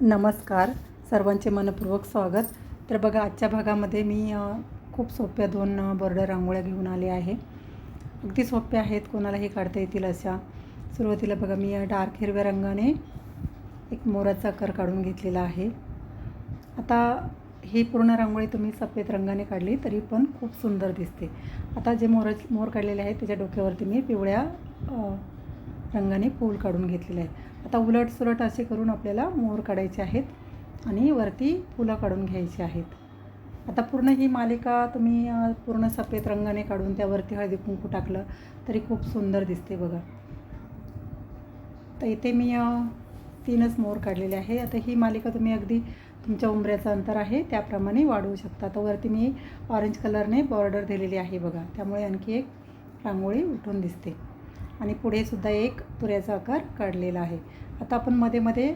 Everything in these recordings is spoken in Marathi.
नमस्कार. सर्वांचे मनपूर्वक स्वागत. तर बघा आजच्या भागामध्ये मी खूप सोप्या दोन बॉर्डर रांगोळ्या घेऊन आले आहे. अगदी सोप्या आहेत कोणालाही काढता येतील अशा. सुरुवातीला बघा मी या डार्क हिरव्या रंगाने एक मोराचा आकार काढून घेतलेला आहे. आता ही पूर्ण रांगोळी तुम्ही सफेद रंगाने काढली तरी पण खूप सुंदर दिसते. आता जे मोर मोर काढलेले आहेत त्याच्या डोक्यावरती मी पिवळ्या रंगाने फूल काढून घेतलेले आहे आता उलट सुलट असे करून आपल्याला मोर काढायचे आहेत आणि वरती फुलं काढून घ्यायची आहेत. आता पूर्ण ही मालिका तुम्ही पूर्ण सफेद रंगाने काढून त्यावरती हळदी कुंकू टाकलं तरी खूप सुंदर दिसते बघा. तर इथे मी तीनच मोर काढलेले आहे. आता ही मालिका तुम्ही अगदी तुमच्या उंबऱ्याचं अंतर आहे त्याप्रमाणे वाढवू शकता. तर वरती मी ऑरेंज कलरने बॉर्डर दिलेली आहे बघा. त्यामुळे आणखी एक रांगोळी उठून दिसते. आणि पुढेसुद्धा एक तुऱ्याचा आकार काढलेला आहे. आता आपण मध्ये मध्ये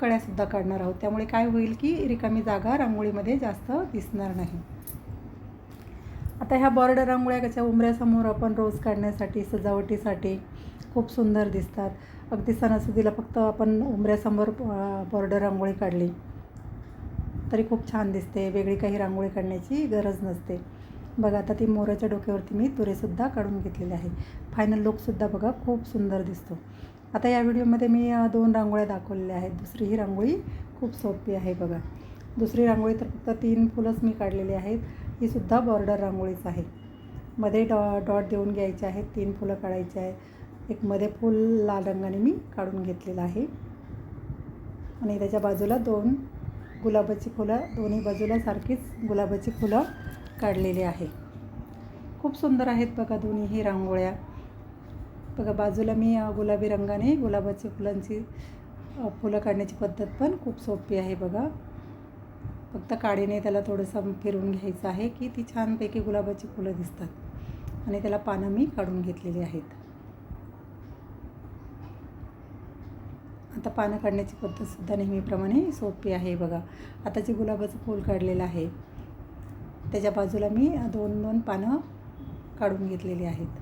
कळ्यासुद्धा काढणार आहोत. त्यामुळे काय होईल की रिकामी जागा रांगोळीमध्ये जास्त दिसणार नाही. आता ह्या बॉर्डर रांगोळ्या कशा उंबऱ्यासमोर आपण रोज काढण्यासाठी सजावटीसाठी खूप सुंदर दिसतात. अगदी सणासुदीला फक्त आपण उंबऱ्यासमोर बॉर्डर रांगोळी काढली तरी खूप छान दिसते. वेगळी काही रांगोळी काढण्याची गरज नसते. बघा आता ती मोराच्या डोक्यावरती मी तुरेसुद्धा काढून घेतलेले आहे. फायनल लुकसुद्धा बघा खूप सुंदर दिसतो. आता या व्हिडिओमध्ये मी दोन रांगोळ्या दाखवलेल्या आहेत. दुसरी ही रांगोळी खूप सोपी आहे बघा. दुसरी रांगोळी तर फक्त तीन फुलंच मी काढलेली आहेत. ही सुद्धा बॉर्डर रांगोळीच आहे. मध्ये डॉ डॉट देऊन घ्यायचे आहेत. तीन फुलं काढायची आहेत. एक मध्ये फूल लाल रंगाने मी काढून घेतलेलं आहे. आणि त्याच्या बाजूला दोन गुलाबाची फुलं दोन्ही बाजूला सारखीच गुलाबाची फुलं काढलेले आहे. खूप सुंदर आहेत बघा दोन्हीही रांगोळ्या. बघा बाजूला मी गुलाबी रंगाने गुलाबाची फुलांची फुलं काढण्याची पद्धत पण खूप सोपी आहे बघा. फक्त काडीने त्याला थोडंसं फिरून घ्यायचं आहे की ती छानपैकी गुलाबाची फुलं दिसतात. आणि त्याला पानं मी काढून घेतलेली आहेत. आता पानं काढण्याची पद्धतसुद्धा नेहमीप्रमाणे सोपी आहे बघा. आता जे गुलाबाचं फूल काढलेलं आहे. त्याच्या बाजूला मी दोन दोन पानं काढून घेतलेली आहेत.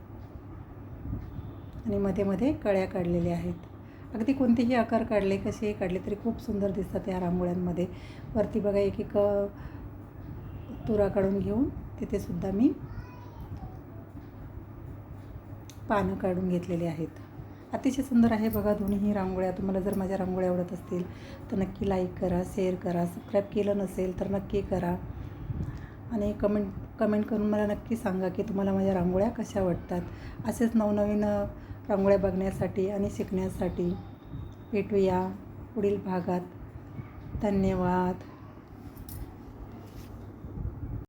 आणि मध्ये मध्ये कळ्या काढलेल्या आहेत. अगदी कोणतेही आकार काढले कसेही काढले तरी खूप सुंदर दिसतात या रांगोळ्यांमध्ये. वरती बघा एक एक तुरा काढून घेऊन तिथे सुद्धा मी पानं काढून घेतलेली आहेत. अतिशय सुंदर आहे बघा दोन्हीही रांगोळ्या. तुम्हाला जर माझ्या रांगोळ्या आवडत असतील तर नक्की लाईक करा शेअर करा सबस्क्राईब केलं नसेल तर नक्की करा. आणि कमेंट कमेंट करून मला नक्की सांगा की तुम्हाला माझ्या रांगोळ्या कशा वाटतात. असेच नवनवीन रांगोळ्या बघण्यासाठी आणि शिकण्यासाठी भेटूया पुढील भागात. धन्यवाद.